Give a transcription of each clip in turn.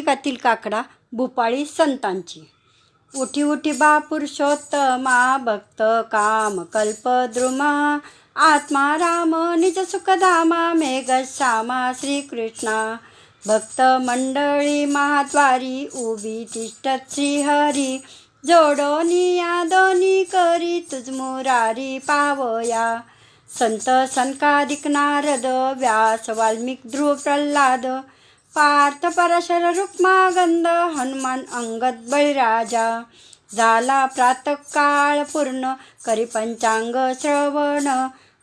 कार्तिकातील काकडा भूपाळी संतांची. उठी उठी बा पुरुषोत्तमा भक्त काम कल्पद्रुमा आत्मा राम निज सुखधामा मेघ श्यामा श्रीकृष्णा. भक्त मंडळी महाद्वारी उभी तिष्ठत श्रीहरी. जोडोनिया दोनी करी तुझ मुरारी पावया. संत सनकादिक नारद व्यास वाल्मिक ध्रुव प्रल्हाद. पार्थ परशर रुक्मागंध हनुमान अंगद बळीराजा झाला प्रातकाळ पूर्ण करी पंचांग श्रवण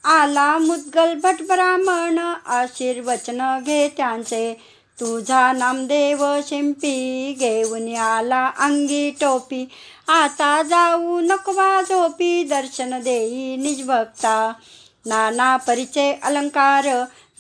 आला मुद्गल भट ब्राह्मण आशीर्वचन घे त्यांचे तुझा नामदेव शिंपी घेऊन आला अंगी टोपी आता जाऊ नकवा झोपी दर्शन देई निजभक्ता नाना परिचय अलंकार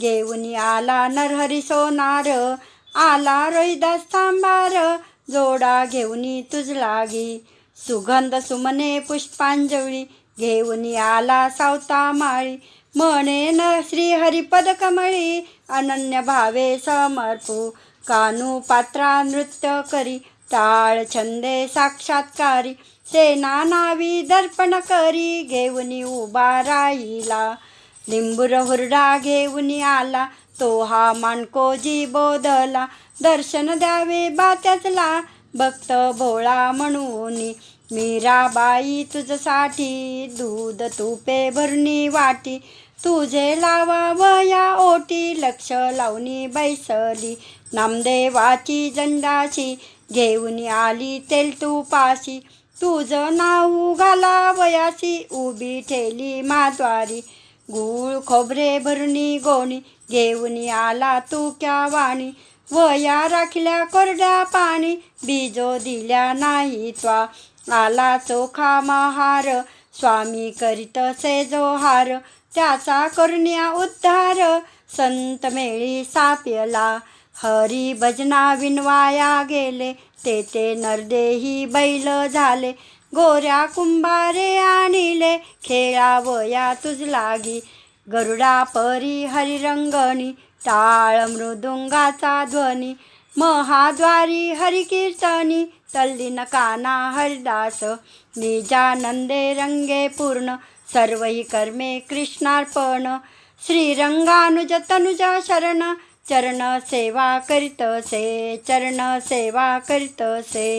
घेऊन आला नरहरी सोनार. आला रोहिदास थांबार. जोडा घेऊन तुझ लागी. सुगंध सुमने पुष्पांजळी घेऊन आला सावता माळी. म्हणे न श्रीहरिपद कमळी. अनन्य भावे समर्पू. कानू पात्रा नृत्य करी. टाळ छंदे साक्षात्कारी. सेना नावी दर्पण करी. घेऊन उभा राहिला. लिंबूर हुरडा घेऊन आला. तो हा मानकोजी बोधला दर्शन द्यावे बात्याचला भक्त भोळा म्हणून मीराबाई तुझसाठी दूध तुपे भरणी वाटी. तुझे लावा वया ओटी. लक्ष लावणी बैसली नामदेवाची जंडाशी घेऊन आली तेल तुपाशी. तुझं नाव घाला वयाशी. उभी ठेली माद्वारी. गूळ खोबरे भरणी गोणी घेऊन आला तू क्या वाणी? वया राखल्या कोरड्या पाणी बीजो दिल्या नाही त्वा. आला चोखा महार स्वामी करीत से जोहार त्याचा करण्या उद्धार संत मेळी सापला. हरी भजना विनवाया गेले ते ते नरदेही बैल झाले. गोऱ्या कुंभारे आणिले खेळावया तुझ लागी. गरुडा परी हरिरंगणी टाळ मृदुंगाचा ध्वनी. महाद्वारी हरिकीर्तनी तल्लीन काना हरिदास. निजानंदे रंगे पूर्ण सर्वही कर्मे कृष्णार्पण. श्रीरंगानुज तनुज शरण चरण सेवा करीतसे चरण सेवा करीतसे